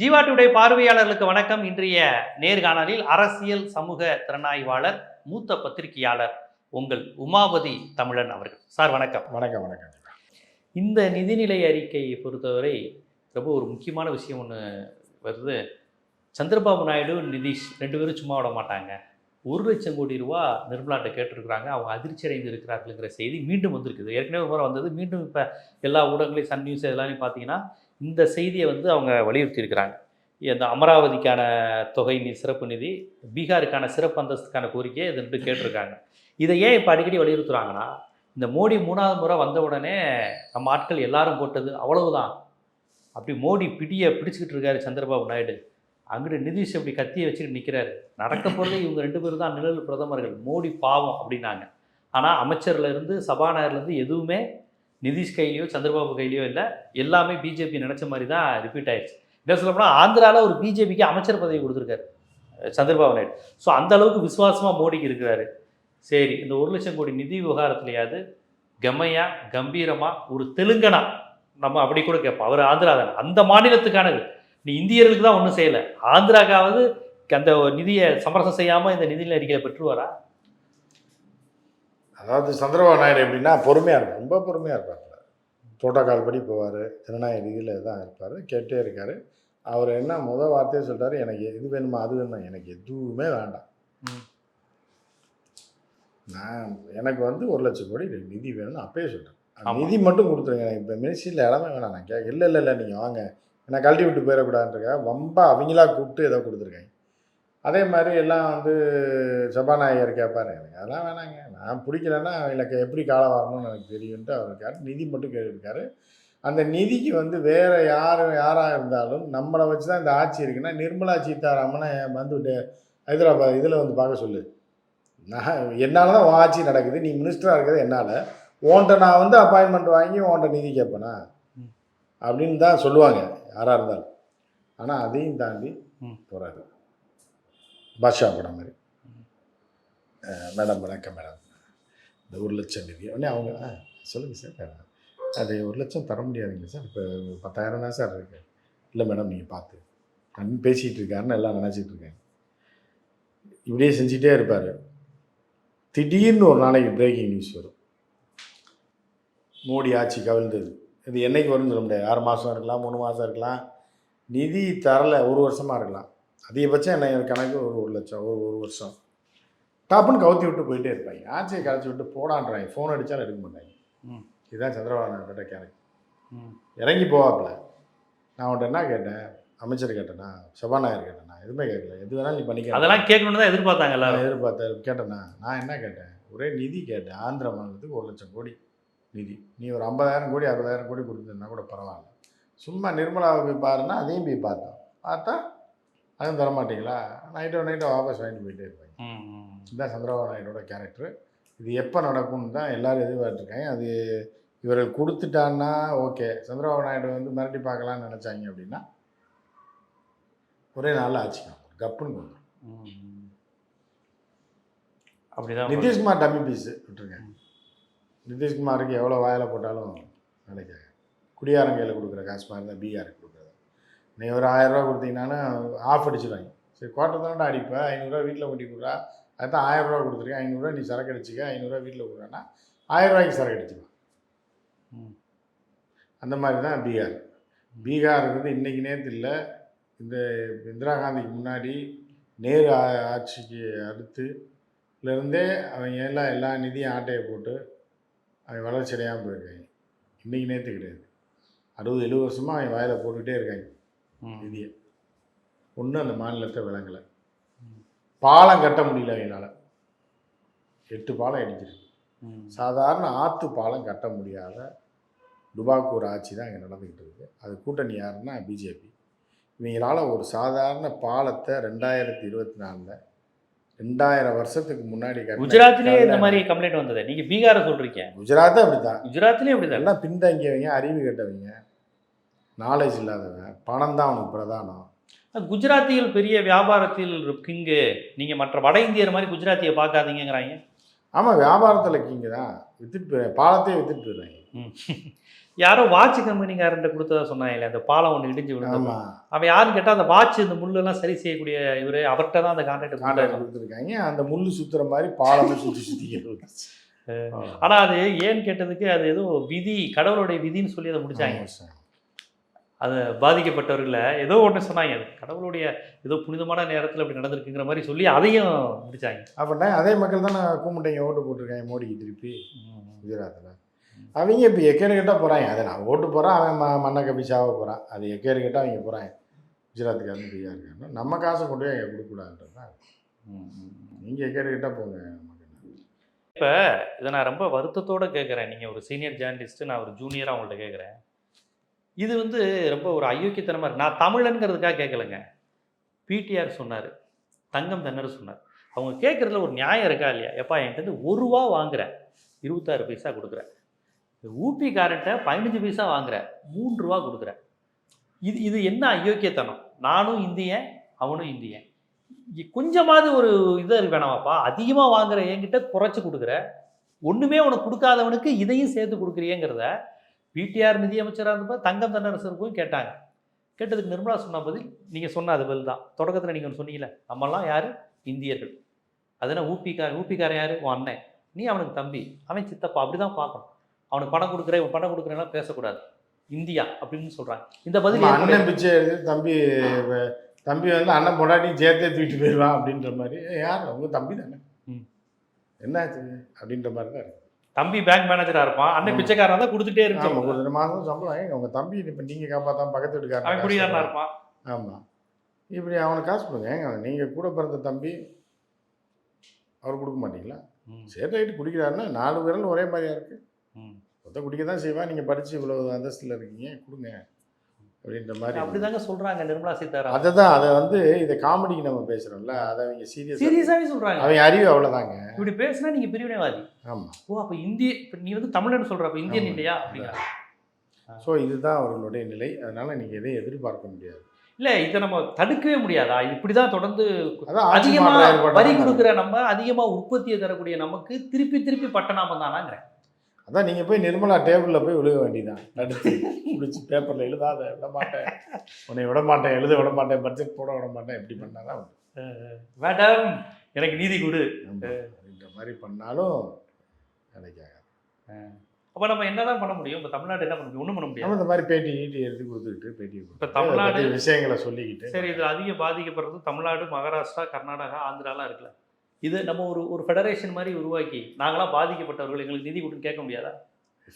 ஜீவாட்டுடைய பார்வையாளர்களுக்கு வணக்கம். இன்றைய நேர்காணலில் அரசியல் சமூக திறனாய்வாளர் மூத்த பத்திரிகையாளர் உங்கள் உமாபதி தமிழன் அவர்கள். சார் வணக்கம். வணக்கம் வணக்கம் இந்த நிதிநிலை அறிக்கையை பொறுத்தவரை ரொம்ப ஒரு முக்கியமான விஷயம் ஒன்று வருது. சந்திரபாபு நாயுடு நிதிஷ் ரெண்டு பேரும் சும்மா விட மாட்டாங்க. ஒரு லட்சம் கோடி ரூபா நிர்மலாட்ட கேட்டிருக்கிறாங்க. அவங்க அதிர்ச்சி அடைந்து இருக்கிறார்கள்ங்கிற செய்தி மீண்டும் வந்திருக்குது. ஏற்கனவே ஒரு முறை வந்தது. மீண்டும் இப்போ எல்லா ஊடகங்களையும் சன் நியூஸ் எல்லாரையும் பார்த்தீங்கன்னா இந்த செய்தியை வந்து அவங்க வலியுறுத்தியிருக்கிறாங்க. இந்த அமராவதிக்கான தொகை நிதி சிறப்பு நிதி பீகாருக்கான சிறப்பு அந்தஸ்துக்கான கோரிக்கையை இது ரெண்டு கேட்டிருக்காங்க. இதை ஏன் இப்போ அடிக்கடி வலியுறுத்துறாங்கன்னா இந்த மோடி மூணாவது முறை வந்த உடனே நம்ம ஆட்கள் எல்லாரும் போட்டது அவ்வளவுதான். அப்படி மோடி பிடியை பிடிச்சிக்கிட்டு இருக்காரு சந்திரபாபு நாயுடு. அங்கிட்டு நிதிஷ் அப்படி கத்தியை வச்சுக்கிட்டு நிற்கிறாரு நடக்க போகிறது இவங்க ரெண்டு பேரும் தான் நிழல் பிரதமர்கள். மோடி பாவம் அப்படின்னாங்க. ஆனால் அமைச்சர்லேருந்து சபாநாயகர்லேருந்து எதுவுமே நிதிஷ் கையிலையோ சந்திரபாபு கையிலையோ இல்லை எல்லாமே பிஜேபி நினச்ச மாதிரி தான் ரிப்பீட் ஆயிடுச்சு என்ன சொல்ல போனால் ஆந்திராவில் ஒரு பிஜேபிக்கு அமைச்சர் பதவி கொடுத்துருக்காரு சந்திரபாபு நாயுடு. ஸோ அந்த அளவுக்கு விசுவாசமாக மோடிக்கு இருக்கிறாரு. சரி இந்த ஒரு லட்சம் கோடி நிதி விவகாரத்துலையாவது கம்மையா கம்பீரமாக ஒரு தெலுங்கனா நம்ம அப்படி கூட கேட்போம். அவர் ஆந்திரா தானே. அந்த மாநிலத்துக்கானது. நீ இந்தியர்களுக்கு தான் ஒன்றும் செய்யலை. ஆந்திராக்காவது அந்த நிதியை சமரசம் செய்யாமல் இந்த நிதிநிலை அறிக்கையை பெற்றுவாரா? அதாவது சந்திரபாபு நாயுடு எப்படின்னா பொறுமையாக இருக்கும் ரொம்ப பொறுமையாக இருப்பார் புரோட்டோகால் படி போவார். ஜனநாயக ரீதியில் தான் இருப்பார். கேட்டே இருக்கார். அவர் என்ன முதல் வார்த்தையே சொல்றாரு எனக்கு இது வேணுமா அது வேணுமா? எனக்கு எதுவுமே வேண்டாம். நான் எனக்கு வந்து ஒரு லட்சம் கோடி நிதி வேணும்னு அப்பயே சொல்கிறேன். நிதி மட்டும் கொடுத்துருங்க. எனக்கு இப்போ மினிஸ்ட்ரியில் இடமே வேணாம். நான் கேட்க இல்லை இல்லை இல்லை நீங்கள் வாங்க. என்னை கழட்டி விட்டு போயிடக்கூடாதுன்றக்க ரொம்ப அவங்களா கூப்பிட்டு ஏதோ கொடுத்துருக்காங்க. அதே மாதிரி எல்லாம் வந்து சபாநாயகர் கேட்பாரு எனக்கு. அதெல்லாம் வேணாங்க. நான் பிடிக்கலன்னா எனக்கு எப்படி காலம் வரணும்னு எனக்கு தெரியும்ட்டு அவர் இருக்காரு. நிதி மட்டும் கேட்டிருக்காரு. அந்த நிதிக்கு வந்து வேற யார் யாராக இருந்தாலும் நம்மளை வச்சு தான் இந்த ஆட்சி இருக்குன்னா நிர்மலா சீதாராமனை வந்து ஹைதராபாத் இதில் வந்து பார்க்க சொல்லு. நான் என்னால் தான் உன் ஆட்சி நடக்குது. நீ மினிஸ்டராக இருக்கிறது என்னால். உன்கிட்ட நான் வந்து அப்பாயின்மெண்ட் வாங்கி உன்கிட்ட நிதி கேட்பேனா. அப்படின்னு தான் சொல்லுவாங்க. யாராக இருந்தாலும். ஆனால் அதையும் தாண்டி. போகிறாரு பாஷா படம் மாதிரி. மேடம் வணக்கம் மேடம். இந்த ஒரு லட்சம் நிதி. உடனே அவங்க ஆ சொல்லுங்கள் சார். அது ஒரு லட்சம் தர முடியாதுங்க சார். இப்போ பத்தாயிரம் தான் சார் இருக்கு. இல்லை மேடம் நீங்கள் பார்த்து. கண் பேசிகிட்டு இருக்காருன்னு எல்லாம் நினச்சிட்டு இருக்கேன். இப்படியே செஞ்சிட்டே இருப்பார். திடீர்னு ஒரு நாளைக்கு பிரேக்கிங் நியூஸ் வரும். மோடி ஆட்சி கவிழ்ந்தது. இது என்னைக்கு வரும்னு சொல்ல முடியாது. ஆறு மாதம் இருக்கலாம் மூணு மாதம் இருக்கலாம். நிதி தரலை ஒரு வருஷமாக இருக்கலாம். அதிகபட்சம் என்ன கணக்கு ஒரு ஒரு லட்சம் ஒரு ஒரு வருஷம். டாப்புன்னு கவுத்தி விட்டு போயிட்டே இருப்பாங்க ஆட்சியை கலைச்சி விட்டு போடான்றாங்க ஃபோன் அடித்தாலும் எடுக்க மாட்டாங்க. இதுதான் சந்திரபாபு கேரக்டர். இறங்கி போவாப்புல. நான் அவன்கிட்ட என்ன கேட்டேன்? அமைச்சர் கேட்டேனா? சபாநாயகர் கேட்டேனா? எதுவுமே கேட்கல. எது வேணாலும் நீ பண்ணிக்க. அதெல்லாம் கேட்கணும்னு தான் எதிர்பார்த்தாங்க எல்லாரும். நான் எதிர்பார்த்தேன் கேட்டேனா? நான் என்ன கேட்டேன்? ஒரே நிதி கேட்டேன். ஆந்திர மாநிலத்துக்கு ஒரு லட்சம் கோடி நிதி. நீ ஒரு ஐம்பதாயிரம் கோடி அறுபதாயிரம் கோடி கொடுத்துருந்தா கூட பரவாயில்ல. சும்மா நிர்மலாவை போய் பாருன்னா அதையும் போய் பார்த்தோம். பார்த்தா அதுவும் தர மாட்டீங்களா நைட்டோ நைட்டோ வாபஸ் வாங்கிட்டு போயிட்டே இருப்பாங்க. இதுதான் சந்திரபாபு நாயுடோட கேரக்டர் இது எப்போ நடக்கும்னு தான் எல்லாரும் எதிர்பார்த்துருக்காங்க. அது இவர்கள் கொடுத்துட்டான்னா ஓகே சந்திரபாபு நாயுடு வந்து மிரட்டி பார்க்கலாம்னு நினச்சாங்க அப்படின்னா ஒரே நாளில் ஆச்சுக்கலாம் கப்புன்னு கொண்டு ம், ம். அப்படிதான் நிதிஷ்குமார் டம்மி பீஸு விட்டுருங்க. நிதிஷ்குமாருக்கு எவ்வளோ வாயில் போட்டாலும் நினைக்காது குடியாரன் கையில் கொடுக்குற காசு மாதிரி தான் கொடுக்குறது நீ ஒரு ஆயிரரூவா கொடுத்தீங்கன்னாலும் ஆஃப் அடிச்சிடுவாங்க சரி கோட்டை தானடா அடிப்பேன் ஐநூறுரூவா வீட்டில் கொட்டி கொடுக்குறா அதுதான் ஆயிரரூவா கொடுத்துருக்கேன். ஐநூறுரூவா நீ சரக்கு அடிச்சிக்க ஐநூறுரூவா வீட்டில் கொடுக்குறேன்னா ஆயிரரூவாய்க்கு சரக்கு அடிச்சுக்கலாம். அந்த மாதிரி தான் பீகார். பீகார் வந்து இன்றைக்கி நேற்று இல்லை. இந்த இந்திரா காந்திக்கு முன்னாடி நேரு ஆட்சிக்கு அடுத்துலேருந்தே அவங்க எல்லாம் எல்லா நிதியும் ஆட்டையை போட்டு அவன் வளர்ச்சி அடையாமல் போயிருக்காங்க. இன்றைக்கி நேற்று கிடையாது. அறுபது எழுபது வருஷமாக அவன் வாயில் போட்டுக்கிட்டே இருக்காங்க. நிதியை. ஒன்றும் அந்த மாநிலத்தை விளங்கலை. பாலம் கட்ட முடியல அவங்களால எட்டு பாலம் அடிச்சிருக்கு. சாதாரண ஆற்று பாலம் கட்ட முடியாத டுபாக்கூர் ஆட்சி தான் இங்கே நடந்துக்கிட்டு இருக்குது அது கூட்டணி யாருன்னா பிஜேபி. இவங்களால ஒரு சாதாரண பாலத்தை ரெண்டாயிரத்தி இருபத்தி நாலில் ரெண்டாயிரம் வருஷத்துக்கு முன்னாடி குஜராத்லயே இந்த மாதிரி கம்ப்ளைண்ட் வந்தது. நீங்க பீகாரை சொல்றீங்க. குஜராத்தும் அப்படி தான் குஜராத்லயும் அப்படிதான் எல்லாம் பின்தங்கியவங்க அறிவு கெட்டவங்க. நாலேஜ் இல்லாதவங்க பணம் தான் அவனுக்கு பிரதானம். குஜராத்திகள் பெரிய வியாபாரத்தில் கிங்கு நீங்க மற்ற வட இந்தியர் மாதிரி குஜராத்தியை பார்க்காதீங்கங்கிறாங்க. ஆமாம் வியாபாரத்தில் கிங்க தான். வித்துட்டு போயிடுறாங்க பாலத்தையே வித்துட்டு போயிடுறாங்க. யாரோ வாட்ச் கம்பெனிக்காரன்ட்ட கொடுத்ததா சொன்னாங்க அந்த பாலம் ஒன்று இடிஞ்சு விழுந்தது. ஆமா. அவன் யாருன்னு கேட்டா அந்த வாட்ச் இந்த முள்ளெல்லாம் சரி செய்யக்கூடிய இவரு அவர்கிட்ட தான் அந்த கான்ட்ராக்ட் கான்ட்ராக்ட் கொடுத்துருக்காங்க. அந்த முள்ளு சுத்துற மாதிரி பாலமே சுத்தி சுத்தி ஆனா அது ஏன்னு கேட்டதுக்கு அது ஏதோ விதி கடவுளுடைய விதின்னு சொல்லி அதை முடிச்சாங்க. அது பாதிக்கப்பட்டவர்களை ஏதோ ஒன்று சொன்னாங்க. அது கடவுளுடைய ஏதோ புனிதமான நேரத்தில் அப்படி நடந்திருக்குங்கிற மாதிரி சொல்லி அதையும் முடிச்சாங்க. அப்படின்னா அதே மக்கள் தான் நான் கூமுட்டைங்க ஓட்டு போட்டிருக்காங்க மோடிக்கு திருப்பி குஜராத்தில் அவங்க இப்போ எக்கேடு கிட்ட போகிறாங்க அதை நான் ஓட்டு போகிறேன் அவன் ம மண்ணை கப்பி சாவ போகிறான் அது எக்கேடு கிட்ட அவங்க போகிறாங்க குஜராத்துக்காரன் ஃப்ரீயாக இருக்காங்க நம்ம காசை கொண்டு போய் அங்கே கொடுக்கக்கூடாதுன்றது தான். நீங்கள் எக்கேடு கிட்ட போங்க. இப்போ இதை நான் ரொம்ப வருத்தத்தோட கேட்குறேன் நீங்கள் ஒரு சீனியர் ஜேர்னலிஸ்ட்டு நான் ஒரு ஜூனியராக உங்கள்ட்ட கேட்குறேன் இது வந்து ரொம்ப ஒரு அயோக்கியத்தனமாக இருக்குது நான் தமிழனுங்கிறதுக்காக கேட்கலங்க. பிடிஆர் சொன்னார். தங்கம் தென்னர் சொன்னார். அவங்க கேட்குறதுல ஒரு நியாயம் இருக்கா இல்லையா? எப்பா என்கிட்ட வந்து ஒரு ரூபா வாங்குறேன் இருபத்தாறு பைசா கொடுக்குறேன் ஊபி ஊபிக்காரன்ட்ட பதினஞ்சு பைசா வாங்குறேன் மூன்று ரூபா கொடுக்குறேன் இது இது என்ன அயோக்கியத்தனம்? நானும் இந்தியன் அவனும் இந்தியன். கொஞ்சமாவது ஒரு இது வேணாமாப்பா. அதிகமாக வாங்குற என்கிட்ட குறைச்சி கொடுக்குற. ஒன்றுமே உனக்கு கொடுக்காதவனுக்கு இதையும் சேர்த்து கொடுக்குறியேங்கிறத பிடிஆர் நிதியமைச்சராக இருந்தப்போ தங்கம் தன்னரசருக்கும் கேட்டாங்க. கேட்டதுக்கு நிர்மலா சொன்ன பதில் நீங்கள் சொன்ன அது பதில் தான். தொடக்கத்தில் நீங்கள் ஒன்று சொன்னீங்களே நம்மலாம் யார்? இந்தியர்கள். அதனால் ஊப்பிக்கார ஊப்பிக்காரன் யார்? உன் அண்ணன். நீ அவனுக்கு தம்பி. அவன் சித்தப்பா. அப்படி தான் பார்க்கணும். அவனுக்கு பணம் கொடுக்குறேன் இவன் பணம் கொடுக்குறேன்னா பேசக்கூடாது. இந்தியா அப்படின்னு சொல்கிறாங்க இந்த பதில் அண்ணன் பிச்சை தம்பி தம்பி வந்து அண்ணன் பொண்டாட்டியும் சேர்த்தே தூக்கிட்டு போயிடுவான் அப்படின்ற மாதிரி. "ஏய், யார்? உங்க தம்பி தானே. ம். என்னாச்சு? அப்படின்ற மாதிரி தான் இருக்கு. தம்பி பேங்க் மேனேஜராக இருப்பான். அண்ணன் ஆமா. பிச்சைக்காரன் தான் கொடுத்துட்டே இருக்கு கொஞ்சம் மாதம் சம்பளம் ஏங்க உங்க தம்பி இப்போ நீங்கள் காப்பாற்றாம பக்கத்து அவன் வீட்டுக்காரன் குடிகாரனா இருப்பான். ஆமாம் இப்படி அவனுக்கு காசு கொடுங்க. ஏங்க நீங்கள் கூட பிறந்த தம்பி அவர் கொடுக்க மாட்டீங்களா? சரி ரைட்டு. குடிக்கிறாருன்னா நாலு விரல் ஒரே மாதிரியா இருக்கு. ம். மொத்த குடிக்க தான் செய்வான். நீங்கள் படித்து இவ்வளோ அந்தஸ்தில் இருக்கீங்க. கொடுங்க. அப்படின்ற மாதிரி அப்படிதாங்க சொல்றாங்க நிர்மலா சீதாராமன். அதை தான் அதை வந்து இதை காமெடிக்கு நம்ம பேசுகிறோம்ல அதை அவங்க சீரியஸ் சீரியஸாவே சொல்றாங்க. அவங்க அறிவு அவ்வளோதாங்க இப்படி பேசினா நீங்க பிரிவினைவாதி. ஆமாம் ஓ அப்ப இந்திய இப்ப நீ வந்து தமிழன் சொல்ற அப்ப இந்தியன் ஆமா. இல்லையா அப்படிங்க ஸோ இதுதான் அவர்களுடைய நிலை. அதனால நீங்கள் எதையும் எதிர்பார்க்க முடியாது. இல்ல இதை நம்ம தடுக்கவே முடியாதா? இது இப்படிதான் தொடர்ந்து அதான் ஆட்சி அதிகமா மாற்றம் ஏற்பட்டா வரி தான் கொடுக்குற நம்ம அதிகமா உற்பத்தியை தரக்கூடிய நமக்கு திருப்பி திருப்பி பட்டநாமம் தானாங்கிறேன். அதான் நீங்கள் போய் நிர்மலா டேபிளில் போய் விழுக வேண்டியதான் தடுத்து பிடிச்சி பேப்பரில் எழுதாத விட மாட்டேன். உன்னை விட மாட்டேன் எழுத விட மாட்டேன் பட்ஜெட் போட விட மாட்டேன் இப்படி பண்ணாதான் மேடம் எனக்கு நீதி கொடு. அப்படின்ற மாதிரி பண்ணாலும் கிடைக்காது அப்ப நம்ம என்னதான் பண்ண முடியும்? இப்ப தமிழ்நாடு என்ன பண்ண முடியும்? ஒண்ணும் பண்ண முடியாது. நம்ம இந்த மாதிரி பேட்டி ஈட்டி எடுத்து கொடுத்துக்கிட்டு பேட்டி இப்ப தமிழ்நாடு- விஷயங்களை சொல்லிக்கிட்டு. சரி இது அதிக பாதிக்கப்படுறது தமிழ்நாடு மகாராஷ்டிரா கர்நாடகா ஆந்திராலாம் இருக்குல்ல. இது நம்ம ஒரு ஒரு ஃபெடரேஷன் மாதிரி உருவாக்கி நாங்களாம் பாதிக்கப்பட்டவர்கள் எங்களுக்கு நிதி கொடுன்னு கேட்க முடியாதா?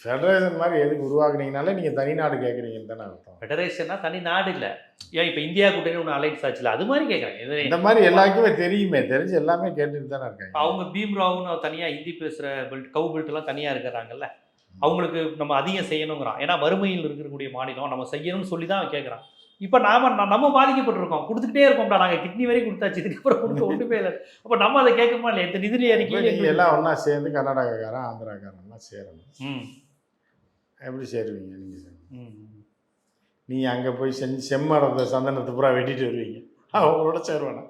ஃபெடரேஷன் மாதிரி எதுக்கு உருவாக்குனீங்கனாலே நீங்கள் தனிநாடு கேட்குறீங்கன்னு தானே அர்த்தம். ஃபெடரேஷன்னா தனி நாடு இல்லை. ஏன் இப்போ இந்தியா கூட்டணி ஒன்று அலைன்ஸ் ஆச்சுல அது மாதிரி கேட்குறேன் இந்த மாதிரி எல்லாருக்குமே தெரியுமே தெரிஞ்சு எல்லாமே கேட்டுட்டு தானே இருக்காங்க. அவங்க பீம்ராவ்னு தனியாக ஹிந்தி பேசுகிற பெல்ட் கவு பெல்ட்லாம் தனியாக இருக்கிறாங்கல்ல. அவங்களுக்கு நம்ம அதிகம் செய்யணுங்கிறான். ஏன்னா வறுமையில் இருக்கக்கூடிய மாநிலம் நம்ம செய்யணும்னு சொல்லி தான் கேட்குறான். இப்போ நாம நம்ம பாதிக்கப்பட்டிருக்கோம். கொடுத்துக்கிட்டே இருக்கோம்டா. நாங்கள் கிட்னி வரைக்கும் கொடுத்தாச்சு. இதுக்கப்புறம் கொடுக்க ஒன்றுமே இல்லை. அப்போ நம்ம அதை கேட்கமா இல்லையா? இந்த நிதி இப்போ அறிக்கையில் நீங்கள் எல்லாம் ஒன்றா சேர்ந்து கர்நாடகாக்காரன் ஆந்திராக்காரன் எல்லாம் சேரணும். ம். எப்படி சேருவீங்க நீங்கள். நீங்கள் அங்கே போய் செஞ்சு செம்மரத்தை சந்தனத்தை பூரா வெட்டிட்டு வருவீங்க. அவங்களோட சேருவானா?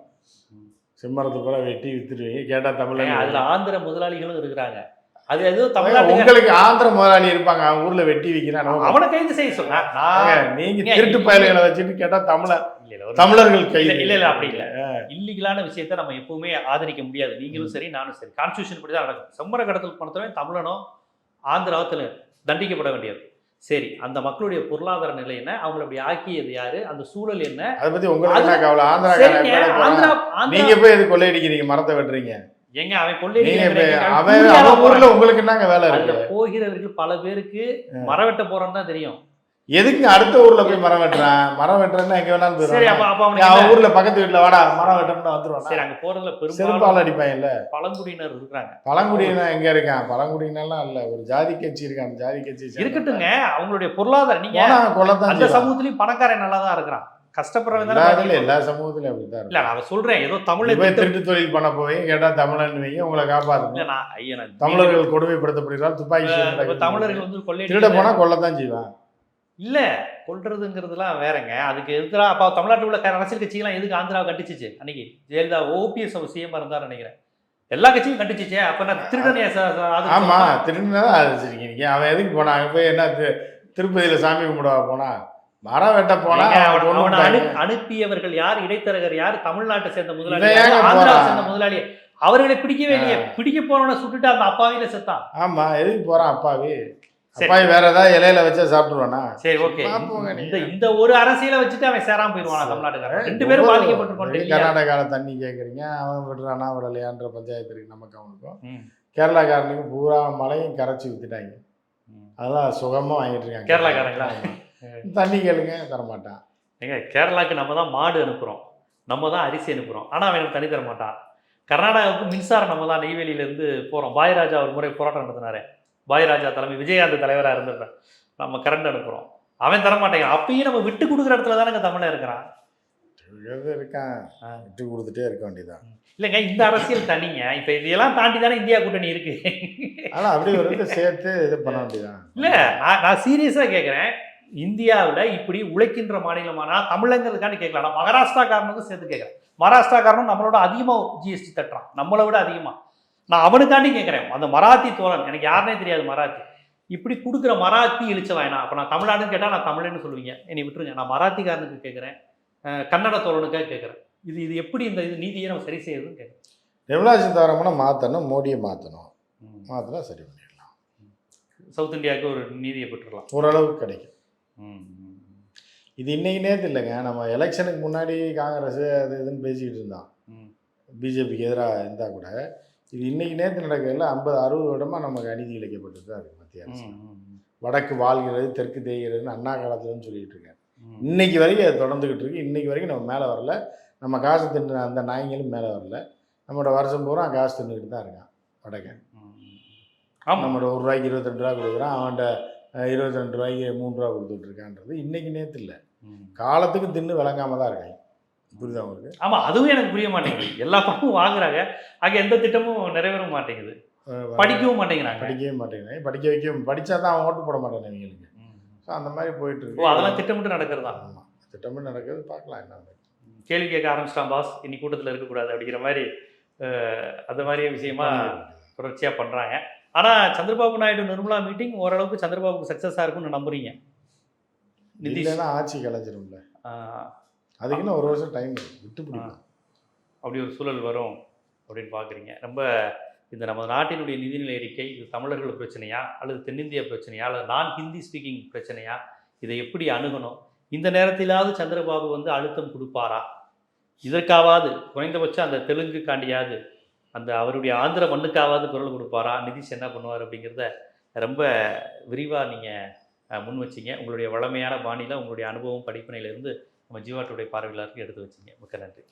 செம்மரத்தை பூரா வெட்டி வித்துடுவீங்க கேட்டால் தமிழ் அதுல ஆந்திர முதலாளிகளும் இருக்கிறாங்க. அது ஏதோ தமிழ்நாட்டுக்கு உங்களுக்கு ஆந்திர முதலாளி இருப்பாங்க அவங்க ஊர்ல வெட்டி விற்கிறான் அவனை கைது செய்ய சொன்னா நீங்க திருட்டு பயல்களை வச்சுட்டு கேட்டா தமிழ தமிழர்கள் கைது இல்ல, இல்ல, அப்படி இல்ல. இல்லீகலான விஷயத்தை நம்ம எப்பவுமே ஆதரிக்க முடியாது. நீங்களும் சரி நானும் சரி. கான்ஸ்டியூஷன் படி தான் நடக்கும். செம்மர கடத்தல் பணத்தவன் தமிழனோ ஆந்திராவத்தில் தண்டிக்கப்பட வேண்டியது. சரி அந்த மக்களுடைய பொருளாதார நிலை என்ன? அவங்களை அப்படி ஆக்கியது யாரு? அந்த சூழல் என்ன? அதை பத்தி உங்களுக்கு ஆந்திரா நீங்க போய் கொள்ளையடிக்கிறீங்க? மரத்தை வெட்டுறீங்க. எங்க அவன் ஊர்ல உங்களுக்கு என்னங்க வேலை இருக்கு? போகிறவர்கள் பல பேருக்கு மரம் வெட்ட போறோம்னு தான் தெரியும். எதுக்கு அடுத்த ஊர்ல போய் மரம் வெட்டுறான்? மரம் வெட்டுறேன்னா எங்க வேணாலும் அவன்? ஊர்ல பக்கத்து வீட்டுல வாடா மரம் வெட்டணும்னு வந்துருவான்? சரி அங்க போறதுல பெரும்பாலும் அடிப்பாங்கல்ல பழங்குடியினர் இருக்கிறாங்க பழங்குடியினா எங்க இருக்கான்? பழங்குடியினெல்லாம் இல்ல. ஒரு ஜாதி கட்சி இருக்கான். ஜாதி கட்சி. இருக்கட்டுங்க அவங்களுடைய பொருளாதாரம். நீங்க கொல்லத்தான் அந்த. சமூகத்திலயும் பணக்காரன் நல்லா தான் இருக்கிறான். கஷ்டப்படுறவன் எல்லா சமூகத்திலும் அப்படித்தான் இல்ல நான் சொல்றேன் ஏதோ தமிழை திருட்டு தொழில் பண்ண போய் கேட்டா தமிழன் வைங்க உங்களை காப்பாத்துங்க நான் தமிழர்கள் கொடுமைப்படுத்தப்படுகிறார் துப்பாக்கி. தமிழர்கள் வந்து கொள்ளை திருட போனா கொல்லத்தான் செய்வான். இல்ல கொல்றதுங்கிறதுலாம் வேறங்க. அதுக்கு எதிராக அப்ப தமிழ்நாட்டில் உள்ள அரசியல் கட்சிகள்லாம் எதுக்கு ஆந்திராவை கண்டிச்சிச்சு? அன்னைக்கு ஜெயலலிதா ஓபிஎஸ் அவர் சிஎம் இருந்தார் நினைக்கிறேன். எல்லா கட்சியும் கண்டிச்சிச்சே அப்ப நான் திருடனே ஆமா திருடினா அது வச்சிருக்கீங்க அவன் எதுக்கு போனான் போய் என்ன திருப்பதியில் சாமி கும்பிட போனா? மரம் வெட்ட போனா அனுப்பியவர்கள் யார்? இடைத்தரகர் யார்? தமிழ்நாட்டை சேர்ந்த முதலாளி ஆந்திராவை? சேர்ந்த முதலாளி. அவர்களை பிடிக்கவே இல்லையே. பிடிக்க போனவனை சுட்டுட்டு அந்த அப்பாவில செத்தான். ஆமா எதுக்கு போறான் அப்பாவி. அப்பாவி வேற ஏதாவது இலையில வச்சா சாப்பிட்டுருவானா? சரி ஓகே. இந்த. இந்த ஒரு அரசியலை வச்சுட்டு அவன் சேராம போயிருவானா தமிழ்நாட்டுக்காரன்? ரெண்டு பேரும் பாதிக்கப்பட்டிருக்கோம் நீங்க கர்நாடகாவில் தண்ணி கேட்குறீங்க அவன் விடுறானா விடலையான்ற பஞ்சாயத்து இருக்கு நமக்கு அவனுக்கும் ம். கேரளாக்காரனுக்கு பூரா மலையும் கரைச்சி வித்துட்டாங்க அதெல்லாம் சுகமா வாங்கிட்டு இருக்காங்க. கேரளாக்காரங்களா? தண்ணி கேளுங்க தரமாட்டான். ஏங்க கேரளாக்கு நம்ம தான் மாடு அனுப்புகிறோம் நம்ம தான் அரிசி அனுப்புகிறோம் ஆனால் அவன் எனக்கு தண்ணி தர மாட்டான் கர்நாடகாவுக்கு மின்சாரம் நம்ம தான் நெய்வேலியிலேருந்து போகிறோம் பாய்ராஜா ஒரு முறை போராட்டம் நடத்தினாரு. பாய்ராஜா தலைமை விஜயகாந்த் தலைவராக இருந்திருந்தேன் நம்ம கரண்ட் அனுப்புகிறோம் அவன் தர மாட்டேங்கிறான் அப்பயும் நம்ம விட்டு கொடுக்குற இடத்துல தானே தமிழன் இருக்கிறான். இருக்கான். விட்டு கொடுத்துட்டே இருக்க வேண்டியதான் இல்லைங்க இந்த அரசியல் தனிங்க இப்போ இதெல்லாம் தாண்டி தானே இந்தியா கூட்டணி இருக்கு. ஆனா அப்படி ஒரு சேர்த்து இது பண்ண வேண்டியதான் இல்ல நான் நான் சீரியஸாக கேட்குறேன் இந்தியாவில் இப்படி உழைக்கின்ற மாநிலமானா தமிழங்கிறதுக்காண்டி கேட்கலாம். நான் மகாராஷ்டிராக்காரனுக்கும் சேர்த்து கேட்குறேன். மகாராஷ்டிராக்காரனும் நம்மளோட அதிகமாக ஜிஎஸ்டி தட்டுறான். நம்மளை விட அதிகமாக நான் அவனுக்காண்டி கேட்குறேன். அந்த மராத்தி தோழன் எனக்கு யாருனே தெரியாது மராத்தி. இப்படி கொடுக்குற மராத்தி இழிச்ச வேணாம் அப்போ நான் தமிழ்நாடுன்னு கேட்டால் நான் தமிழன்னு சொல்லுவீங்க. என்னை விட்டுருங்க. நான் மராத்திக்காரனுக்கு கேட்குறேன். கன்னட தோழனுக்காக கேட்குறேன். இது இது எப்படி இந்த இது நீதியை நம்ம சரி செய்யறதுன்னு கேட்குறேன். நிர்மலா சீதாராமனை மாற்றணும் மோடியை மாற்றணும் மாற்றினா சரி பண்ணிடலாம். சவுத் இந்தியாவுக்கு ஒரு நீதியை பெற்றுடலாம். ஓரளவுக்கு கிடைக்கும். இது இன்னைக்கு நேற்று இல்லைங்க. நம்ம எலெக்ஷனுக்கு முன்னாடி காங்கிரஸ் அது இதுன்னு பேசிக்கிட்டு இருந்தான். பிஜேபிக்கு எதிராக இருந்தால் கூட இது இன்னைக்கு நேற்று நடக்கிறதுல ஐம்பது அறுபது வருடமாக நமக்கு அநீதி இழைக்கப்பட்டு தான் இருக்கு மத்திய அரசு. வடக்கு வாழ்கிறது தெற்கு தேய்கிறதுன்னு அண்ணா காலத்துலன்னு சொல்லிட்டு இருக்கேன். இன்னைக்கு வரைக்கும் அது தொடர்ந்துக்கிட்டு இருக்கு. இன்னைக்கு வரைக்கும் நம்ம மேலே வரல. நம்ம காசு தின்னு அந்த நாய்ங்களும் மேலே வரல. நம்மளோட வருஷம் பூரா காசு தின்னுக்கிட்டு தான் இருக்கான் வடக்க ஆமாம் நம்மளோட ஒரு ரூபாய்க்கு இருபத்தெண்டு ரூபா கொடுக்குறான். அவன்கிட்ட இருபத்தி ரெண்டு ரூபாய்க்கு மூணு ரூபா கொடுத்துட்டு இருக்கான்றது இன்னைக்கு நேற்று இல்லை காலத்துக்கு தின்னு விளங்காம தான் இருக்காங்க. புரியுதா உங்களுக்கு? ஆமா அதுவும் எனக்கு புரிய மாட்டேங்குது. எல்லா பணமும் வாங்குறாங்க. ஆக எந்த திட்டமும் நிறைவேற மாட்டேங்குது. படிக்கவும் மாட்டேங்கிறாங்க. படிக்கவே மாட்டேங்கிறாங்க. படிக்க வைக்க படித்தா தான் அவன் ஓட்டு போட மாட்டான் அவங்களுக்கு ஸோ அந்த மாதிரி போயிட்டு இருக்கு அதெல்லாம் திட்டமிட்டு நடக்கிறதா? ஆமாம் திட்டமே நடக்குது. பார்க்கலாம் என்ன. கேள்வி கேட்க ஆரம்பிச்சிட்டான் பாஸ் இன்னி கூட்டத்தில் இருக்கக்கூடாது அப்படிங்கிற மாதிரி அந்த மாதிரி விஷயமா தொடர்ச்சியா பண்றாங்க. ஆனா சந்திரபாபு நாயுடு நிர்மலா மீட்டிங் ஓரளவுக்கு சந்திரபாபுக்கு சக்சஸா இருக்கும்னு நம்புறீங்க. நிதிஷ். ஆட்சி கலைஞ்சிரும்ல. அதுக்குன்னு ஒரு வருஷம் டைம் விட்டு பிடிக்கும் அப்படி ஒரு சூழல் வரும் அப்படின்னு பார்க்குறீங்க ரொம்ப இந்த நம்ம நாட்டினுடைய நிதிநிலை அறிக்கை இது தமிழர்கள் பிரச்சனையா? அல்லது தென்னிந்திய பிரச்சனையா? அல்லது நான் ஹிந்தி ஸ்பீக்கிங் பிரச்சனையா? இதை எப்படி அணுகணும்? இந்த நேரத்திலாவது சந்திரபாபு வந்து அழுத்தம் கொடுப்பாரா? இதற்காவது குறைந்தபட்சம் அந்த தெலுங்குக்காண்டியாவது அந்த அவருடைய ஆந்திர மண்ணுக்காவது குரல் கொடுப்பாரா? நிதிஷ் என்ன பண்ணுவார் அப்படிங்கிறத ரொம்ப விரிவாக நீங்கள் முன் வச்சீங்க. உங்களுடைய வளமையான பாணியில் உங்களுடைய அனுபவம் படிப்பினையிலேருந்து நம்ம ஜீவாட்டுடைய பார்வையாளருக்கு எடுத்து வச்சிங்க. மிக்க நன்றி.